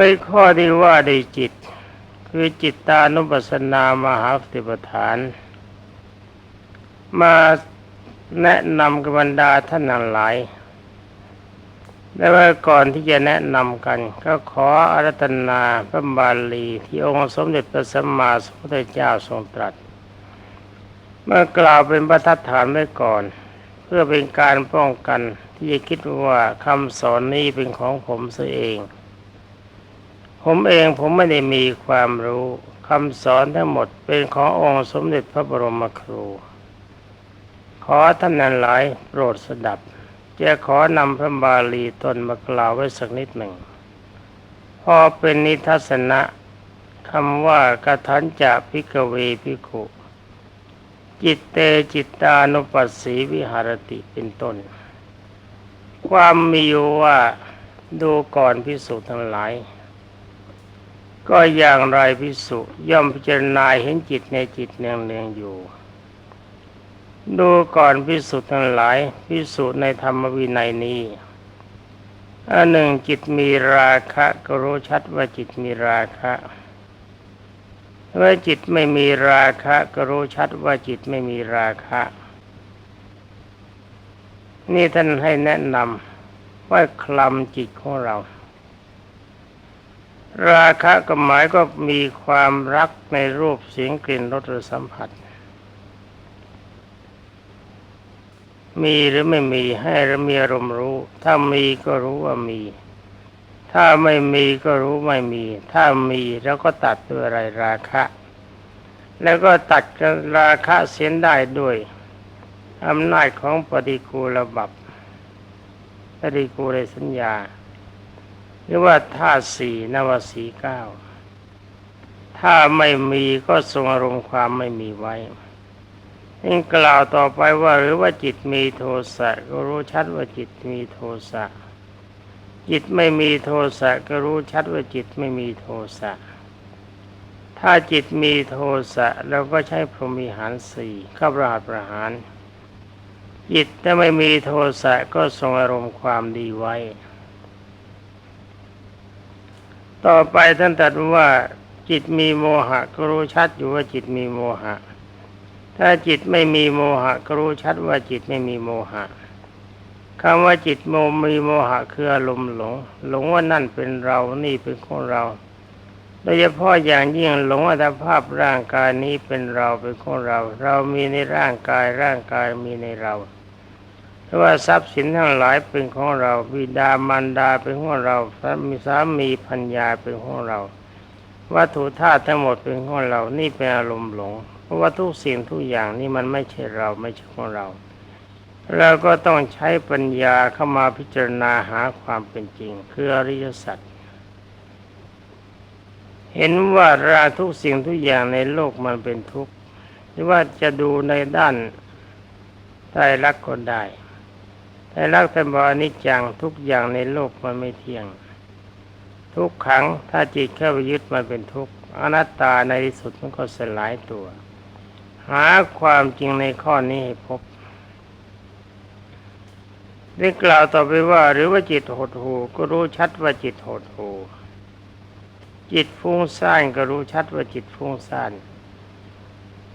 ในข้อที่ว่าในจิต คือจิตตานุปัสสนามหาสติปัฏฐาน มาแนะนำกับบรรดาท่านหลายแต่ว่าก่อนที่จะแนะนำกัน ก็ขออารัตนาพระบาลีที่องค์สมเด็จพระสัมมาสัมพุทธเจ้าทรงตรัส เมื่อกล่าวเป็นประทัดฐานไว้ก่อน เพื่อเป็นการป้องกันที่จะคิดว่าคำสอนนี้เป็นของผมเสียเอง ผมเองผมไม่ได้มีความรู้คำสอนทั้งหมดเป็นขององค์สมเด็จพระบรมครู ขอท่านนั้นหลายโปรดสดับ จะขอนำพระบาลีตนมากล่าวไว้สักนิดหนึ่ง พอเป็นนิทัศนะคำว่ากระทันจะพิกเวพิกุจิตเตจิตตานุปัสสีวิหารติเป็นต้น ความมีอยู่ว่าดูก่อนพิสูจน์ทั้งหลาย ก็อย่างไรพิสุย่อมพิจารณาเห็นจิตในจิตเนืองเนืองๆอยู่ ดูก่อนพิสุทั้งหลายพิสุในธรรมวินัยนี้อันหนึ่งจิตมีราคะก็รู้ชัดว่าจิตมีราคะเมื่อจิตไม่มีราคะก็รู้ชัดว่าจิตไม่มีราคะ นี่ท่านให้แนะนำว่าคลำจิตของเรา ราคะก็หมายก็มีความรักในรูปเสียงกลิ่นรสหรือสัมผัส มีหรือไม่มีให้เรามีอารมณ์รู้ ถ้ามีก็รู้ว่ามี ถ้าไม่มีก็รู้ไม่มี ถ้ามีแล้วก็ตัดด้วยอะไรราคะ แล้วก็ตัดราคะเสียนได้ด้วยอำนาจของปฏิกูลบับปฏิกูลสัญญา หรือว่าธาตุสี่นวสีเก้าถ้าไม่มีก็ทรงอารมณ์ความไม่มีไว้ยังกล่าวต่อไปว่าหรือว่าจิตมีโทสะก็รู้ชัดว่าจิตมีโทสะจิตไม่มีโทสะก็รู้ชัดว่าจิตไม่มีโทสะถ้าจิตมีโทสะเราก็ใช้พรหมิหารสี่ข้าราชประหาร จิตถ้าไม่มีโทสะก็ทรงอารมณ์ความดีไว้ ต่อไปท่านตรัสว่าจิตมีโมหะก็รู้ชัดอยู่ว่าจิตมีโมหะ ถ้าจิตไม่มีโมหะก็รู้ชัดว่าจิตไม่มีโมหะคำว่าจิตโมมีโมหะคืออารมณ์หลง หลงว่านั่นเป็นเรานี่เป็นของเรา โดยเฉพาะอย่างยิ่งหลงอัตภาพร่างกายนี้เป็นเราเป็นของเรา เรามีในร่างกายร่างกายมีในเรา เพราะว่าทรัพย์สินทั้งหลายเป็นของเราบิดามารดาเป็นของเราสามีสามีพัญญาเป็นของเรา วัตถุธาตุทั้งหมดเป็นของเรา นี่เป็นอารมณ์หลง เพราะว่าทุกสิ่งทุกอย่างนี่มันไม่ใช่เราไม่ใช่ของเรา เราก็ต้องใช้ปัญญาเข้ามาพิจารณาหาความเป็นจริง คืออริยสัจเห็นว่าราทุกสิ่งทุกอย่างในโลกมันเป็นทุกข์หรือว่าจะดูในด้านไตรลักก็ได้ ไตรลักท่านบอกอนิจจังทุกอย่างในโลกมันไม่เที่ยง ทุกขังถ้าจิตเข้าไปยึดมันเป็นทุกข์อนัตตาในที่สุดมันก็สลายตัว หาความจริงในข้อนี้ให้พบได้กล่าวต่อไปว่า หรือว่าจิตหดหูก็รู้ชัดว่าจิตหดหูจิตฟุ้งซ่านก็รู้ชัดว่าจิตฟุ้งซ่าน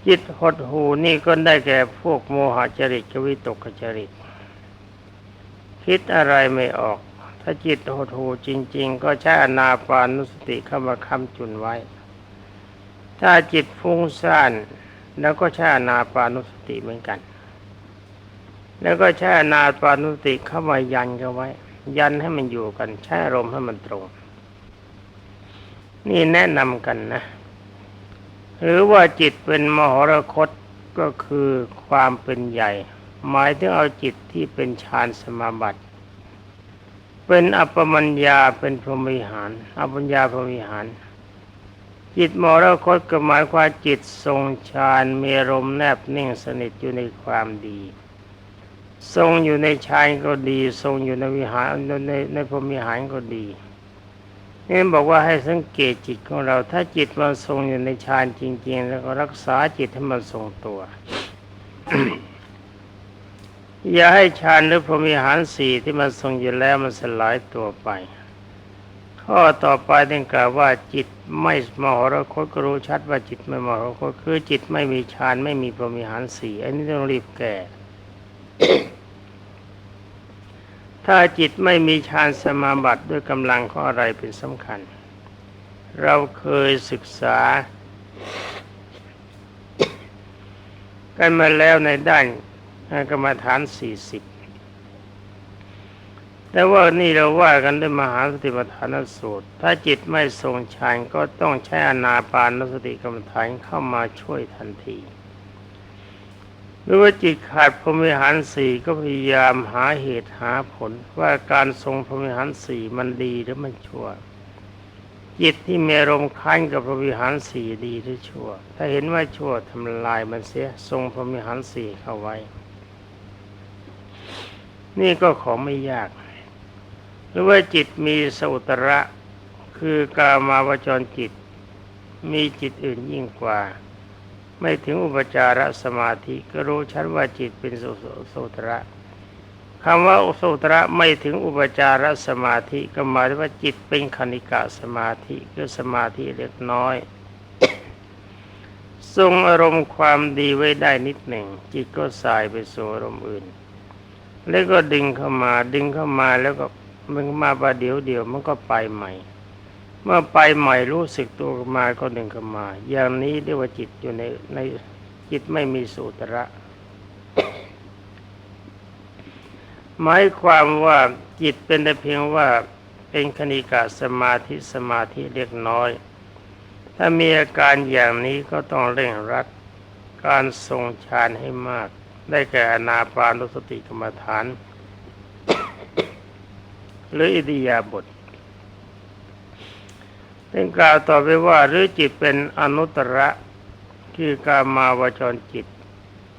จิตหดหูนี่ก็ได้แก่พวกโมหจริตกวิตกจริต คิดอะไรไม่ออก ถ้าจิตหดหูจริง ๆ ก็ใช้อนาปานุสติเข้ามาค้ำจุนไว้ ถ้าจิตฟุ้งซ่านแล้วก็ใช้อนาปานุสติเหมือนกัน แล้วก็ใช้อนาปานุสติเข้ามายันกันไว้ ยันให้มันอยู่กันใช้อารมณ์ให้มันตรง นี่แนะนำกันนะ หรือว่าจิตเป็นมหรคตก็คือความเป็นใหญ่ หมายถึงเอาจิตที่เป็นฌานสมาบัติ เป็นอัปปมัญญาเป็นพรหมิหาร อัปปัญญาพรหมิหาร จิตมรคตก็หมายความจิตทรงฌานมีอารมแนบนิ่งสนิทอยู่ในความดี ทรงอยู่ในฌานก็ดี ทรงอยู่ในวิหารในในพรหมิหารก็ดีนี่บอกว่าให้สังเกตจิตของเรา ถ้าจิตมันทรงอยู่ในฌานจริง ๆ แล้วก็รักษาจิตให้มันทรงตัว อย่าให้ฌานหรือพรหมิหารสี่ที่มันทรงอยู่แล้วมันสลายตัวไป ข้อต่อไปถึงกล่าวว่าจิตไม่มหรคตก็รู้ชัดว่าจิตไม่มหรคตคือจิตไม่มีฌานไม่มีพรหมิหารสี่อันนี้ต้องรีบแก้ถ้าจิตไม่มีฌานสมาบัติด้วยกำลังข้ออะไรเป็นสำคัญ เราเคยศึกษา กันมาแล้วในด้าน กรรมฐานสี่สิบแต่ว่านี่เราว่ากันด้วยมหาสติปัฏฐานสูตร ถ้าจิตไม่ทรงฌานก็ต้องใช้อนาปานสติกรรมฐานเข้ามาช่วยทันทีหรือว่าจิตขาดพรหมิหารสี่ก็พยายามหาเหตุหาผล ว่าการทรงพรหมิหารสี่มันดีหรือมันชั่ว จิตที่มีอารมณ์ค้านกับพรหมิหารสี่ดีหรือชั่ว ถ้าเห็นว่าชั่วทำลายมันเสียทรงพรหมิหารสี่เข้าไว้ นี่ก็ของไม่ยาก หรือว่าจิตมีสุตระ คือกามาวจรจิต มีจิตอื่นยิ่งกว่า ไม่ถึงอุปจารสมาธิก็รู้ชัดว่าจิตเป็นสุสุตระคำว่าสุตระไม่ถึงอุปจารสมาธิก็หมายถึงว่าจิตเป็นคณิกะสมาธิคือสมาธิเล็กน้อยทรงอารมณ์ความดีไว้ได้นิดหนึ่ง จิตก็สายไปสู่อารมณ์อื่น แล้วก็ดึงเข้ามา ดึงเข้ามาแล้วก็มันมาประเดี๋ยวเดียวมันก็ไปใหม่ เมื่อไปใหม่รู้สึกตัวมาก็ดึงเข้ามา อย่างนี้เรียกว่าจิตอยู่ในในจิตไม่มีสูตระ หมายความว่าจิตเป็นแต่เพียงว่าเป็นคณิกาสมาธิสมาธิเล็กน้อย ถ้ามีอาการอย่างนี้ก็ต้องเร่งรัดการทรงฌานให้มาก ได้แก่อนาปานุสติกรรมฐาน หรืออิริยาบถเป็นกล่าวต่อไปว่าหรือจิตเป็นอนุตตระคือกามาวจรจิต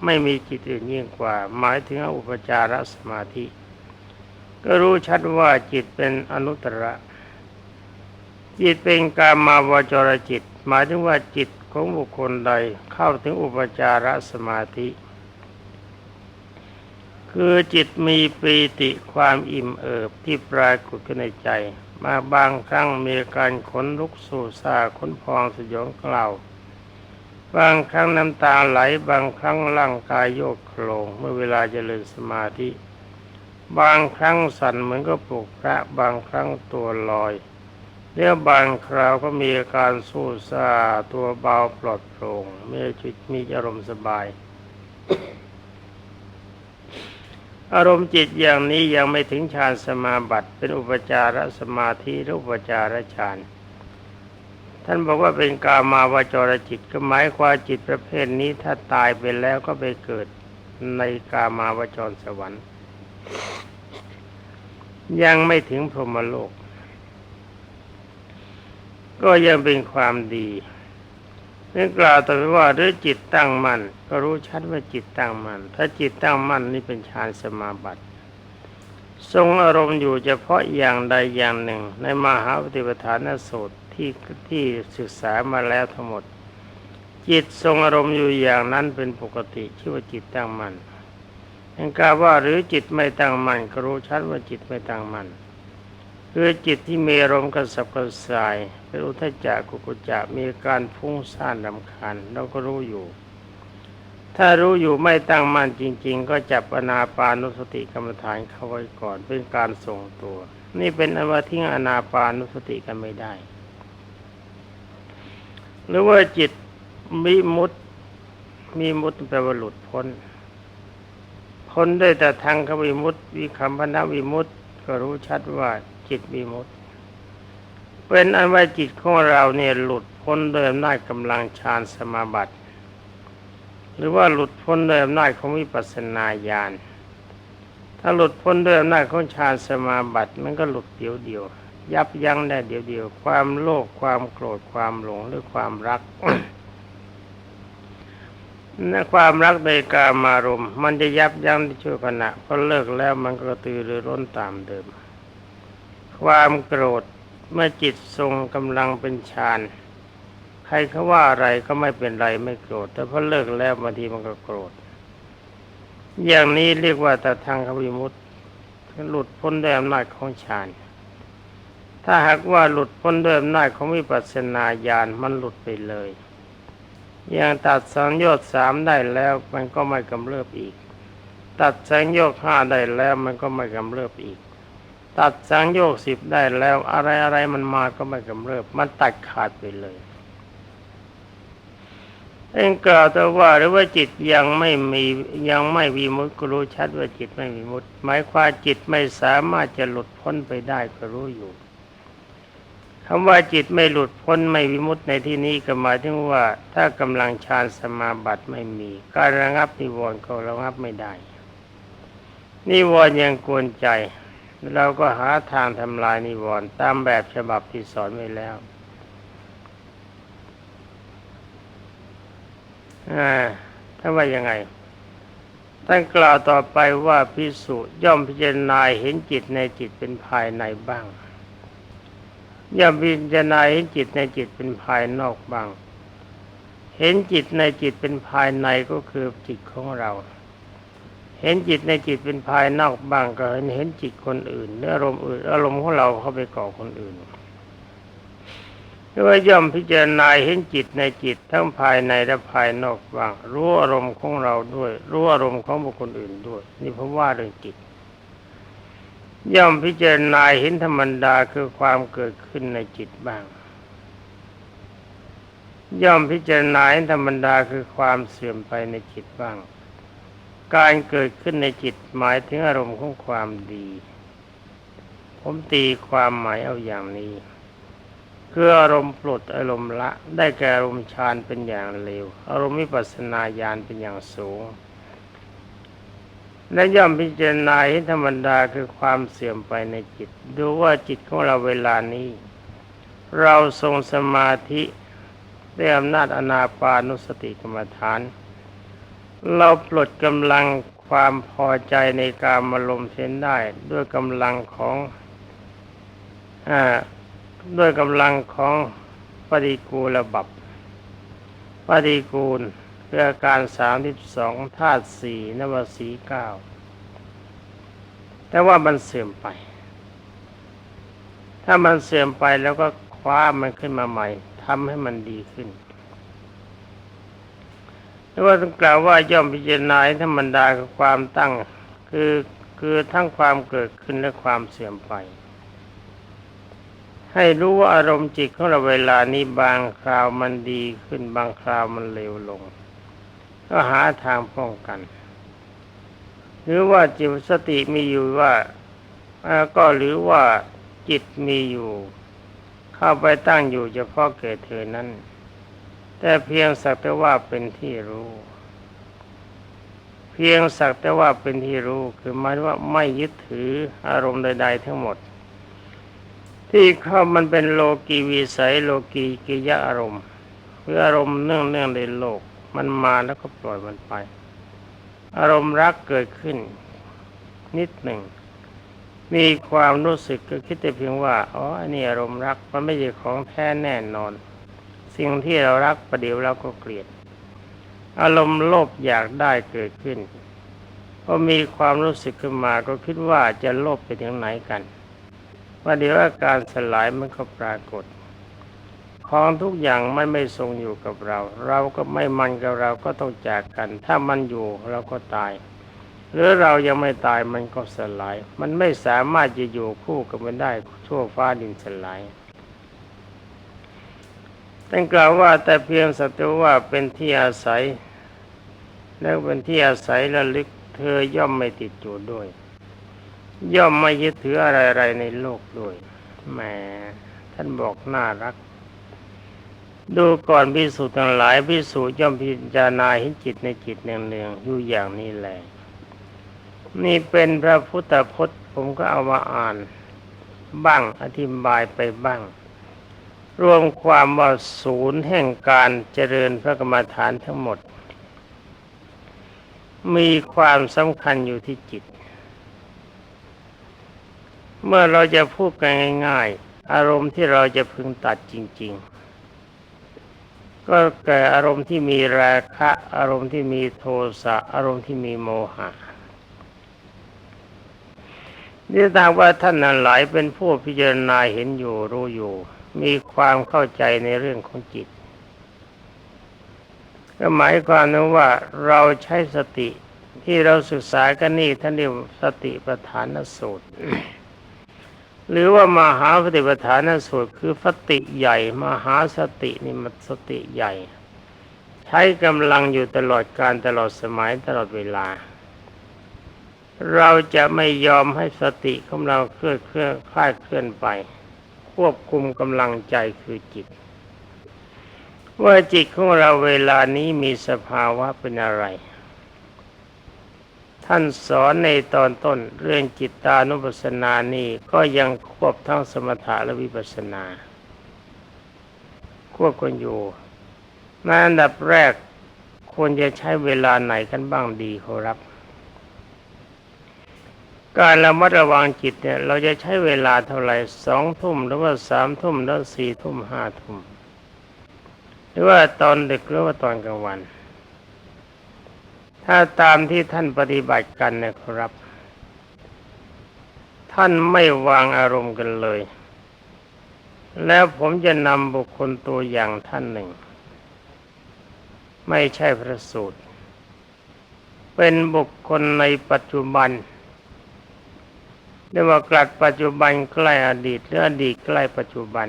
ไม่มีจิตอื่นยิ่งกว่า หมายถึงอุปจารสมาธิ ก็รู้ชัดว่าจิตเป็นอนุตตระจิตเป็นกามาวจรจิต หมายถึงว่าจิตของบุคคลใดเข้าถึงอุปจารสมาธิ คือจิตมีปีติความอิ่มเอิบที่ปรากฏขึ้นในใจ มาบางครั้งมีการขนลุกสู่ซาขนพองสยองกล่าวบางครั้งน้ำตาไหลบางครั้งร่างกายโยกโคลงเมื่อเวลาเจริญสมาธิ บางครั้งสั่นเหมือนก็ปลุกพระบางครั้งตัวลอยแล้วบางคราวก็มีอาการสู้ซาตัวเบาปลอดโปร่งเมีจิตมีอารมณ์สบาย อารมณ์จิตอย่างนี้ยังไม่ถึงฌานสมาบัติเป็นอุปจารสมาธิหรืออุปจารฌานท่านบอกว่าเป็นกามาวจรจิตก็หมายความจิตประเภทนี้ถ้าตายไปแล้วก็ไปเกิดในกามาวจรสวรรค์ ยังไม่ถึงพรหมโลก ก็ยังเป็นความดี นี่กล่าวต่อไปว่าหรือจิตตั้งมัน่นก็รู้ชัดว่าจิตตั้งมัน่นถ้าจิตตั้งมั่นนี่เป็นฌานสมาบัติ ทรงอารมณ์อยู่เฉพาะอย่างใดอย่างหนึ่ง ในมหาปฏิปทานสูตรที่ที่ศึกษามาแล้วทั้งหมด จิตทรงอารมณ์อยู่อย่างนั้นเป็นปกติชื่อว่าจิตตั้งมัน่นยังกล่าวว่าหรือจิตไม่ตั้งมั่นก็รู้ชัดว่าจิตไม่ตั้งมั่น คือจิตที่มีอารมณ์กระสับกระส่าย เป็นอุทจจะกุกุจจะมีการฟุ้งซ่านรำคาญเราก็รู้อยู่ ถ้ารู้อยู่ไม่ตั้งมั่นจริง ๆ ก็จับอนาปานุสติกรรมฐานเข้าไว้ก่อนเป็นการทรงตัว นี่เป็นอวาทิ้งอนาปานุสติกันไม่ได้ หรือว่าจิตมีมุตมีมุตแปลว่าหลุดพ้น พ้นได้แต่ทางขวิมุตวิคัมพนาวิมุตก็รู้ชัดว่า จิตวิมุตติเป็นอันว่าจิตของเราเนี่ยหลุดพ้นโดยอำนาจกำลังฌานสมาบัติ หรือว่าหลุดพ้นโดยอำนาจของวิปัสสนาญาณถ้าหลุดพ้นด้วยอำนาจของฌานสมาบัติ มันก็หลุดเดียวเดียว ยับยั้งได้เดียวเดียว ความโลภความโกรธความหลงหรือความรักนะความรักในกามารมณ์มันจะยับยั้งในชั่วขณะพอเลิกแล้วมันก็ตือรือร้นตามเดิม ความโกรธเมื่อจิตทรงกำลังเป็นฌานใครเขาว่าอะไรก็ไม่เป็นไรไม่โกรธแต่พอเลิกแล้วบางทีมันก็โกรธ อย่างนี้เรียกว่าแต่ทางขวิมุตหลุดพ้นด้วยอำนาจของฌานถ้าหากว่าหลุดพ้นด้วยอำนาจของวิปัสสนาญาณมันหลุดไปเลยอย่างตัดสังโยชน์สามได้แล้วมันก็ไม่กำเริบอีก ตัดสังโยชน์ห้าได้แล้วมันก็ไม่กำเริบอีก ตัดสังโยชน์สิบได้แล้วอะไรอะไรมันมาก็ไม่กำเริบ มันตัดขาดไปเลยเองกล่าวแต่ว่าหรือว่าจิตยังไม่มียังไม่วิมุตก็รู้ชัดว่าจิตไม่วิมุตหมายความจิตไม่สามารถจะหลุดพ้นไปได้ก็รู้อยู่คำว่าจิตไม่หลุดพ้นไม่วิมุตในที่นี้ก็หมายถึงว่า ถ้ากำลังฌานสมาบัติไม่มี การระงับนิวรณ์ก็ระงับไม่ได้นิวรณ์ยังกวนใจ เราก็หาทางทำลายนิวรณ์ตามแบบฉบับที่สอนไว้แล้วอ่าท่านว่ายังไง ท่านกล่าวต่อไปว่าพิสุย่อมพิจารณาเห็นจิตในจิตเป็นภายในบ้าง ย่อมพิจารณาเห็นจิตในจิตเป็นภายนอกบ้าง เห็นจิตในจิตเป็นภายในก็คือจิตของเรา เห็นจิตในจิตเป็นภายนอกบ้างก็เห็นเห็นจิตคนอื่นหรืออารมณ์อื่นอารมณ์ของเราเข้าไปก่อคนอื่นหรือว่าย่อมพิจารณาเห็นจิตในจิตทั้งภายในและภายนอกบ้าง รู้อารมณ์ของเราด้วย รู้อารมณ์ของบุคคลอื่นด้วย นี่ผมว่าเรื่องจิต ย่อมพิจารณาเห็นธรรมดาคือความเกิดขึ้นในจิตบ้าง ย่อมพิจารณาเห็นธรรมดาคือความเสื่อมไปในจิตบ้าง การเกิดขึ้นในจิตหมายถึงอารมณ์ของความดี ผมตีความหมายเอาอย่างนี้ คืออารมณ์ปลดอารมณ์ละ ได้แก่อารมณ์ฌานเป็นอย่างเลวอารมณ์วิปัสสนาญาณเป็นอย่างสูง และย่อมพิจารณาเห็นธรรมดาคือความเสื่อมไปในจิต ดูว่าจิตของเราเวลานี้ เราทรงสมาธิด้วยอำนาจอนาปานุสติกรรมฐาน เราปลดกำลังความพอใจในการมาลมเส้นได้ ด้วยกำลังของอ่าด้วยกำลังของปฏิกูลบับปฏิกูลคืออการสามที่สองธาตุสี่นวสีเก้าแต่ว่ามันเสื่อมไป ถ้ามันเสื่อมไปแล้วก็คว้ามันขึ้นมาใหม่ทำให้มันดีขึ้น หรือว่าต้องกล่าวว่าย่อมพิจารณาธรรมดากับความตั้ง คือคือทั้งความเกิดขึ้นและความเสื่อมไป ให้รู้ว่าอารมณ์จิตของเราเวลานี้บางคราวมันดีขึ้นบางคราวมันเลวลง ก็หาทางป้องกัน หรือว่าจิตสติมีอยู่ว่าก็หรือว่าจิตมีอยู่ เข้าไปตั้งอยู่เฉพาะเกิดเธอนั้น แต่เพียงสักแต่ว่าเป็นที่รู้ เพียงสักแต่ว่าเป็นที่รู้คือหมายว่าไม่ยึดถืออารมณ์ใด ๆ ทั้งหมด ที่เข้ามันเป็นโลกีวิสัยโลกีกิยะอารมณ์คืออารมณ์เนื่องเนื่องในโลก มันมาแล้วก็ปล่อยมันไป อารมณ์รักเกิดขึ้น นิดหนึ่งมีความรู้สึกก็คิดแต่เพียงว่า อ๋อ อันนี้อารมณ์รัก มันไม่ใช่ของแท้แน่นอน สิ่งที่เรารักประเดี๋ยวเราก็เกลียด อารมณ์โลภอยากได้เกิดขึ้นพอมีความรู้สึกขึ้นมาก็คิดว่าจะโลภไปถึงไหนกันว่าเดี๋ยวอาการสลายมันก็ปรากฏ ของทุกอย่างมันไม่ทรงอยู่กับเรา เราก็ไม่มันกับเราก็ต้องจากกัน ถ้ามันอยู่เราก็ตาย หรือเรายังไม่ตายมันก็สลาย มันไม่สามารถจะอยู่คู่กันมันได้ชั่วฟ้าดินสลาย ท่านกล่าวว่าแต่เพียงสัตว์ว่าเป็นที่อาศัย แล้วเป็นที่อาศัยระลึกเธอย่อมไม่ติดอยู่ด้วย ย่อมไม่ยึดถืออะไรๆในโลกด้วยแหมท่านบอกน่ารัก ดูก่อนพิสูจน์ทั้งหลายพิสูจน์ย่อมพิจารณาเห็นจิตในจิตเนืองๆอยู่อย่างนี้แหละนี่เป็นพระพุทธพจน์ผมก็เอามาอ่าน บ้างอธิบายไปบ้าง รวมความว่าศูนย์แห่งการเจริญพระกรรมฐานทั้งหมด มีความสำคัญอยู่ที่จิต เมื่อเราจะพูดกันง่าย ๆ อารมณ์ที่เราจะพึงตัดจริง ๆ ก็แก่อารมณ์ที่มีราคะ อารมณ์ที่มีโทสะอารมณ์ที่มีโมหะนี่ทาว่าท่านหลายเป็นผู้พิจารณาเห็นอยู่รู้อยู่ มีความเข้าใจในเรื่องของจิต ก็หมายความนั้นว่าเราใช้สติที่เราศึกษากันนี่ท่านเรียกว่าสติปัฏฐานสูตร หรือว่ามหาปฏิปทานสูตรคือสติใหญ่ มหาสตินี่มันสติใหญ่ ใช้กำลังอยู่ตลอดการตลอดสมัยตลอดเวลา เราจะไม่ยอมให้สติของเราเคลื่อนเคลื่อนคลาดเคลื่อนไป ควบคุมกำลังใจคือจิต ว่าจิตของเราเวลานี้มีสภาวะเป็นอะไร ท่านสอนในตอนต้นเรื่องจิตตานุปัสสนานี่ก็ยังควบทั้งสมถะและวิปัสสนา ควบกันอยู่ในอันดับแรกควรจะใช้เวลาไหนกันบ้างดีขอรับ การระมัดระวังจิตเนี่ย เราจะใช้เวลาเท่าไหร่สองทุ่มหรือว่าสามทุ่มหรือสี่ทุ่มห้าทุ่มหรือว่าตอนดึกหรือว่าตอนกลางวัน ถ้าตามที่ท่านปฏิบัติกันนะครับ ท่านไม่วางอารมณ์กันเลย แล้วผมจะนำบุคคลตัวอย่างท่านหนึ่ง ไม่ใช่พระสูตร เป็นบุคคลในปัจจุบัน เรียกว่ากลัดปัจจุบันใกล้อดีตหรืออดีตใกล้ปัจจุบัน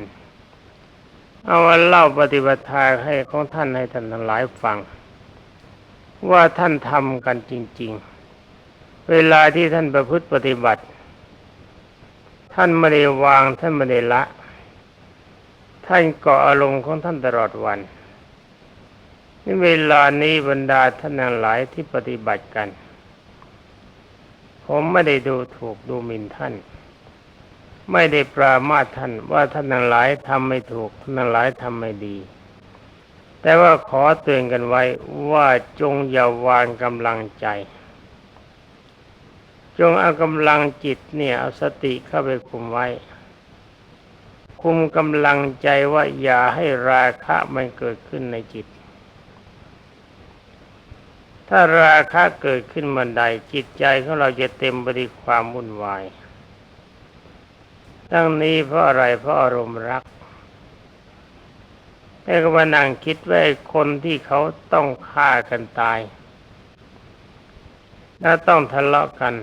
เอาเล่าปฏิบัติทาให้ของท่านให้ท่านทั้งหลายฟัง ว่าท่านทำกันจริง ๆ เวลาที่ท่านประพฤติปฏิบัติ ท่านไม่ได้วางท่านไม่ได้ละ ท่านเกาะอารมณ์ของท่านตลอดวันนี่เวลานี้บรรดาท่านหลายที่ปฏิบัติกัน ผมไม่ได้ดูถูกดูหมิ่นท่าน ไม่ได้ปรามาทท่านว่าท่านทั้งหลายทำไม่ถูกท่านทั้งหลายทำไม่ดี แต่ว่าขอเตือนกันไว้ว่าจงอย่าวางกำลังใจ จงเอากำลังจิตเนี่ยเอาสติเข้าไปคุมไว้ คุมกำลังใจว่าอย่าให้ราคะมันเกิดขึ้นในจิต ถ้าราคะเกิดขึ้นเมื่อใดจิตใจของเราจะเต็มไปด้วยความวุ่นวาย ทั้งนี้เพราะอะไรเพราะอารมณ์รักแต่ก็มานั่งคิดว่าคนที่เขาต้องฆ่ากันตายแล้วต้องทะเลาะกัน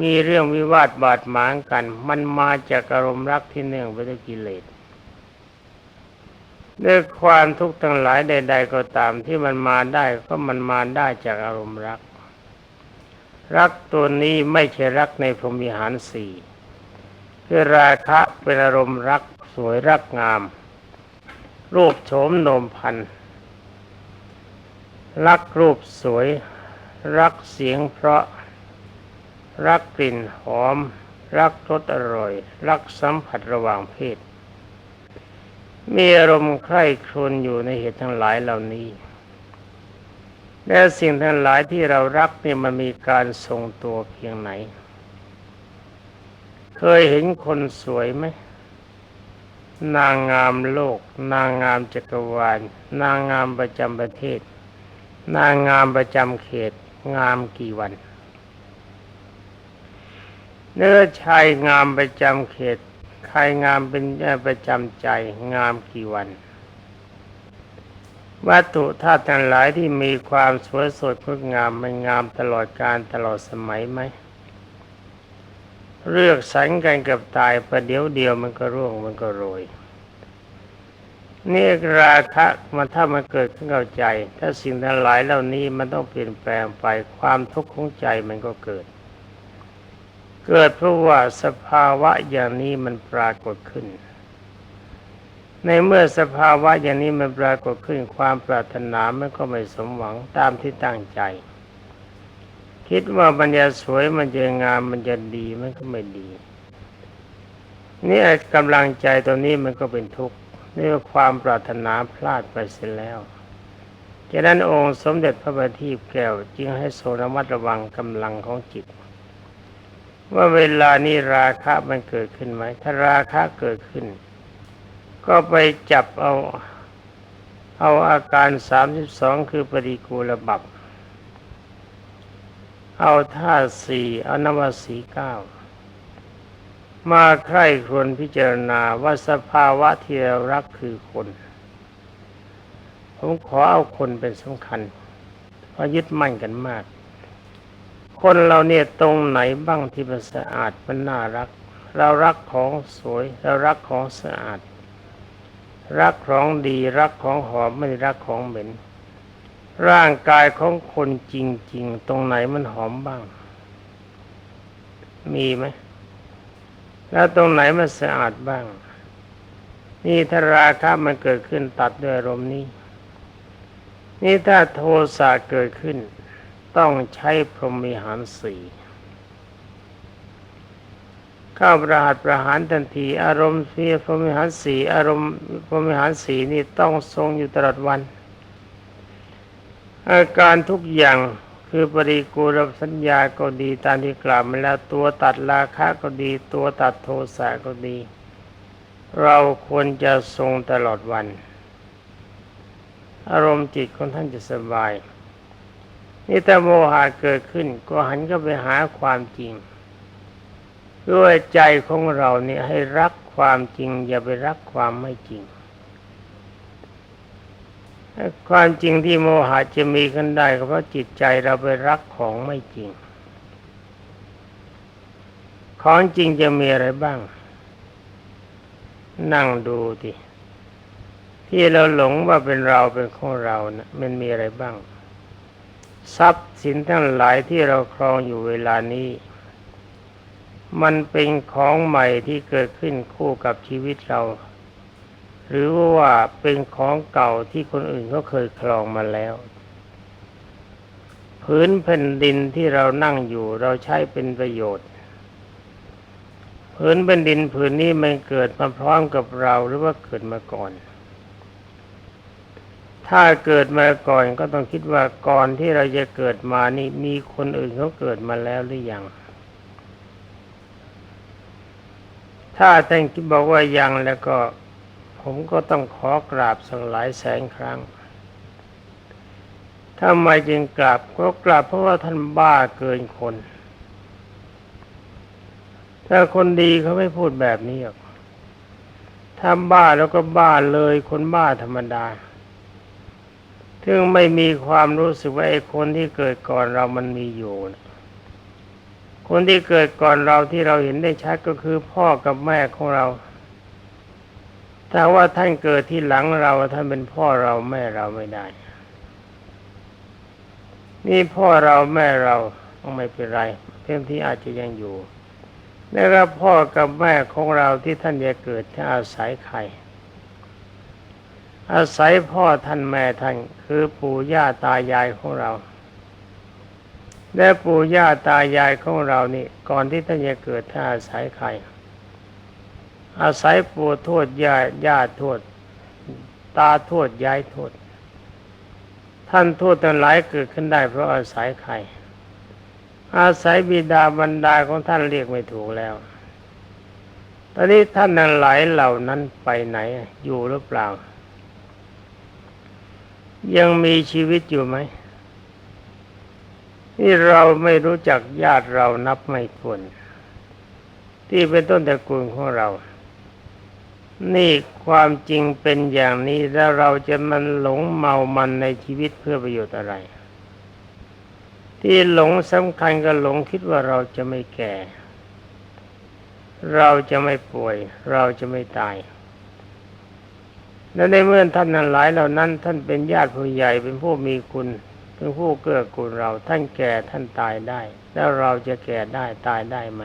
มีเรื่องวิวาทบาดหมางกัน มันมาจากอารมณ์รักที่เนื่องไปด้วยกิเลส ด้วยความทุกข์ทั้งหลายใด ๆ ก็ตามที่มันมาได้ก็มันมาได้จากอารมณ์รัก รักตัวนี้ไม่ใช่รักในพรหมิหารสี่คือราคะเป็นอารมณ์รักสวยรักงาม รูปโฉมโนมพันรักรูปสวย รักเสียงเพราะ รักกลิ่นหอม รักรสอร่อย รักสัมผัสระหว่างเพศ มีอารมณ์ใคร่ครวญอยู่ในเหตุทั้งหลายเหล่านี้ และสิ่งทั้งหลายที่เรารักเนี่ยมันมีการทรงตัวเพียงไหน เคยเห็นคนสวยไหมนางงามโลก นางงามจักรวาล นางงามประจำประเทศ นางงามประจำเขต งามกี่วัน เนื้อชายงามประจำเขต ใครงามเป็นประจำใจงามกี่วัน วัตถุธาตุทั้งหลายที่มีความสวยสดงดงามมันงามตลอดการตลอดสมัยไหมเลือกสรรกันกับตายประเดี๋ยวเดียวมันก็ร่วงมันก็โรยนี่ราคะมันถ้ามันเกิดขึ้นเข้าใจ ถ้าสิ่งทั้งหลายเหล่านี้มันต้องเปลี่ยนแปลงไปความทุกข์ของใจมันก็เกิด เกิดเพราะว่าสภาวะอย่างนี้มันปรากฏขึ้น ในเมื่อสภาวะอย่างนี้มันปรากฏขึ้นความปรารถนามันก็ไม่สมหวังตามที่ตั้งใจ คิดว่ามันจะสวยมันจะงามมันจะดีมันก็ไม่ดี นี่กำลังใจตัวนี้มันก็เป็นทุกข์นี่ว่าความปรารถนาพลาดไปเสียแล้วฉะนั้นองค์สมเด็จพระบัณฑิตแก้วจึงให้โสระมัดระวังกำลังของจิต ว่าเวลานี้ราคะมันเกิดขึ้นไหม ถ้าราคะเกิดขึ้น ก็ไปจับเอาเอาอาการสามสิบสองคือปฏิกูลบับ เอาท่าสี่เอานวสีเก้ามาใคร่ครวญพิจารณาว่าสภาวะที่เรารักคือคน ผมขอเอาคนเป็นสำคัญเพราะยึดมั่นกันมาก คนเราเนี่ยตรงไหนบ้างที่มันสะอาดมันน่ารัก เรารักของสวยเรารักของสะอาด รักของดีรักของหอมไม่รักของเหม็น ร่างกายของคนจริง ๆ ตรงไหนมันหอมบ้าง มีไหมแล้วตรงไหนมันสะอาดบ้าง นี่ถ้าราคะมันเกิดขึ้นตัดด้วยอารมณ์นี้ นี่ถ้าโทสะเกิดขึ้น ต้องใช้พรหมิหารสี่เข้าประหัตประหารทันที อารมณ์เพียพรหมิหารสีอารมณ์พรหมิหารสีนี่ต้องทรงอยู่ตลอดวัน อาการทุกอย่างคือปริกูลสัญญาก็ดีตามที่กล่าวมาแล้วตัวตัดราคะก็ดี ตัวตัดโทสะก็ดี เราควรจะทรงตลอดวัน อารมณ์จิตของท่านจะสบาย นี่ถ้าโมหะเกิดขึ้น ก็หันก็ไปหาความจริงด้วยใจของเราเนี่ยให้รักความจริง อย่าไปรักความไม่จริง ความจริงที่โมหะจะมีขึ้นได้ก็เพราะจิตใจเราไปรักของไม่จริง ของจริงจะมีอะไรบ้าง นั่งดูดิที่เราหลงว่าเป็นเราเป็นของเรานะมันมีอะไรบ้าง ทรัพย์สินทั้งหลายที่เราครองอยู่เวลานี้ มันเป็นของใหม่ที่เกิดขึ้นคู่กับชีวิตเรา หรือว่าเป็นของเก่าที่คนอื่นเขาเคยครองมาแล้วพื้นแผ่นดินที่เรานั่งอยู่เราใช้เป็นประโยชน์พื้นแผ่นดินผืนนี้มันเกิดมาพร้อมกับเราหรือว่าเกิดมาก่อน ถ้าเกิดมาก่อนก็ต้องคิดว่าก่อนที่เราจะเกิดมานี่มีคนอื่นเขาเกิดมาแล้วหรือยัง ถ้าท่านคิดบอกว่ายังแล้วก็ ผมก็ต้องขอกราบสักหลายแสนครั้งทำไมจึงกราบก็กราบเพราะว่าท่านบ้าเกินคน ถ้าคนดีเขาไม่พูดแบบนี้หรอกถ้าบ้าแล้วก็บ้าเลยคนบ้าธรรมดา ถึงไม่มีความรู้สึกว่าไอ้คนที่เกิดก่อนเรามันมีอยู่นะคนที่เกิดก่อนเราที่เราเห็นได้ชัดก็คือพ่อกับแม่ของเรา ถ้าว่าท่านเกิดที่หลังเราท่านเป็นพ่อเราแม่เราไม่ได้ นี่พ่อเราแม่เราไม่เป็นไรเพื่อนที่อาจจะยังอยู่แล้วก็พ่อกับแม่ของเราที่ท่านจะเกิดจะอาศัยใคร อาศัยพ่อท่านแม่ท่านคือปู่ย่าตายายของเรา และปู่ย่าตายายของเรานี่ก่อนที่ท่านจะเกิดท่านอาศัยใคร อาศัยปู่ทวดย่าย่าทวด ตาทวดยายทวด ท่านทวดทั้งหลายเกิดขึ้นได้เพราะอาศัยใคร อาศัยบิดาบรรดาของท่านเรียกไม่ถูกแล้ว ตอนนี้ท่านนั้นหลายเหล่านั้นไปไหนอยู่หรือเปล่า ยังมีชีวิตอยู่ไหมนี่เราไม่รู้จักญาติเรานับไม่ถ้วน ที่เป็นต้นตระกูลของเรา นี่ความจริงเป็นอย่างนี้แล้วเราจะมันหลงเมามันในชีวิตเพื่อประโยชน์อะไร ที่หลงสำคัญก็หลงคิดว่าเราจะไม่แก่ เราจะไม่ป่วย เราจะไม่ตาย และในเมื่อท่านนั้นหลายเหล่านั้น ท่านเป็นญาติผู้ใหญ่เป็นผู้มีคุณเป็นผู้เกื้อกูลเรา ท่านแก่ท่านตายได้ แล้วเราจะแก่ได้ตายได้ไหม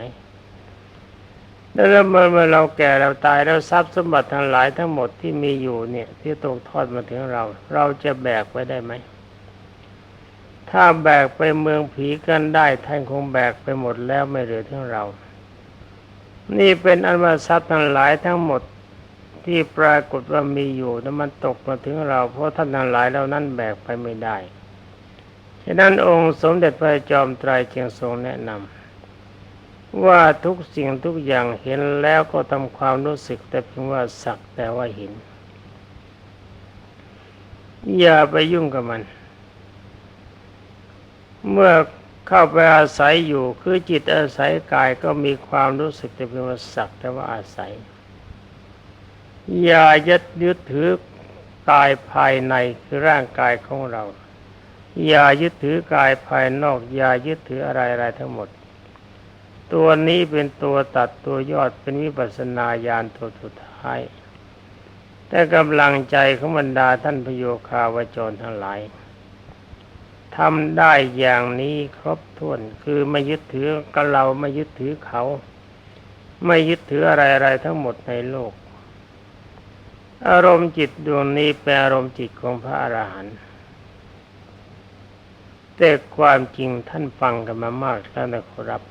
แล้วเมื่อเมื่อเราแก่เราตายแล้วทรัพย์สมบัติทั้งหลายทั้งหมดที่มีอยู่เนี่ย ที่ตกทอดมาถึงเรา เราจะแบกไว้ได้ไหมถ้าแบกไปเมืองผีกันได้ท่านคงแบกไปหมดแล้วไม่เหลือทั้งเรา นี่เป็นอันว่าทรัพย์ทั้งหลายทั้งหมด ที่ปรากฏว่ามีอยู่นั้นมันตกมาถึงเรา เพราะท่านทั้งหลายเหล่านั้นแบกไปไม่ได้ ฉะนั้นองค์สมเด็จพระจอมไตรจึงทรงแนะนำว่าทุกสิ่งทุกอย่างเห็นแล้วก็ทำความรู้สึก แต่เพียงว่าสักแต่ว่าเห็น อย่าไปยุ่งกับมัน เมื่อเข้าไปอาศัยอยู่คือจิตอาศัยกายก็มีความรู้สึกแต่เป็นว่าสักแต่ว่าอาศัย อย่ายึดยึดถือกายภายในคือร่างกายของเรา อย่ายึดถือกายภายนอก อย่ายึดถืออะไรอะไรทั้งหมด ตัวนี้เป็นตัวตัดตัวยอดเป็นวิปัสสนาญาณตัวสุดท้าย แต่กำลังใจของบรรดาท่านพโยคาวจรทั้งหลายทำได้อย่างนี้ครบถ้วน คือไม่ยึดถือกับเราไม่ยึดถือเขา ไม่ยึดถืออะไรอะไรทั้งหมดในโลก อารมณ์จิตดวงนี้เป็นอารมณ์จิตของพระอรหันต์แต่ความจริงท่านฟังกันมามากแล้วนะครับ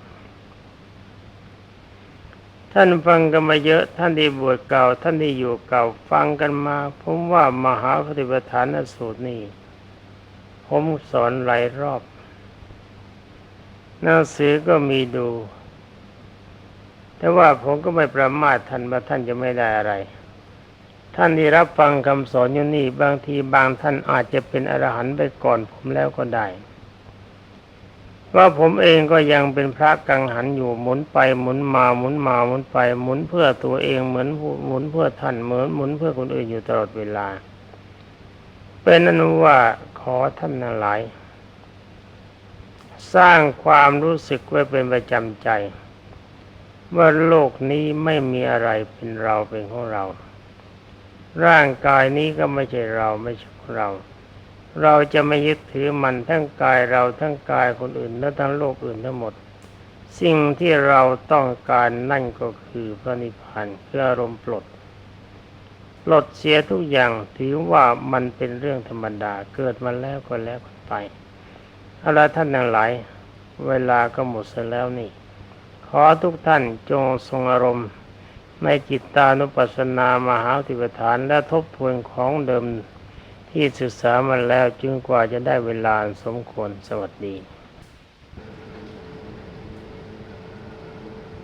ท่านฟังกันมาเยอะท่านที่บวชเก่า ท่านที่อยู่เก่าฟังกันมาผมว่ามหาปฏิปทานสูตรนี้ผมสอนหลายรอบหนังสือก็มีดู แต่ว่าผมก็ไม่ประมาทท่านว่าท่านจะไม่ได้อะไร ท่านที่รับฟังคำสอนอยู่นี่บางทีบางท่านอาจจะเป็นอรหันต์ไปก่อนผมแล้วก็ได้ว่าผมเองก็ยังเป็นพระกังหันอยู่หมุนไปหมุนมาหมุนมาหมุนไปหมุนเพื่อตัวเองเหมือนหมุนเพื่อท่านเหมือนหมุนเพื่อคนอื่นอยู่ตลอดเวลา เป็นอนุว่าขอท่านทั้งหลาย สร้างความรู้สึกไว้เป็นประจำใจ ว่าโลกนี้ไม่มีอะไรเป็นเราเป็นของเรา ร่างกายนี้ก็ไม่ใช่เราไม่ใช่เรา เราจะไม่ยึดถือมันทั้งกายเราทั้งกายคนอื่นและทั้งโลกอื่นทั้งหมด สิ่งที่เราต้องการนั่นก็คือพระนิพพานคืออารมณ์ปลดปลดเสียทุกอย่างถือว่ามันเป็นเรื่องธรรมดาเกิดมาแล้วก็แล้วก็ไปเอาละท่านทั้งหลาย เวลาก็หมดเสียแล้วนี่ ขอทุกท่านจงทรงอารมณ์ ในจิตตานุปัสสนามหาติปฐานและทบทวนของเดิมที่ศึกษามาแล้วจึงกว่าจะได้เวลาสมควรสวัสดี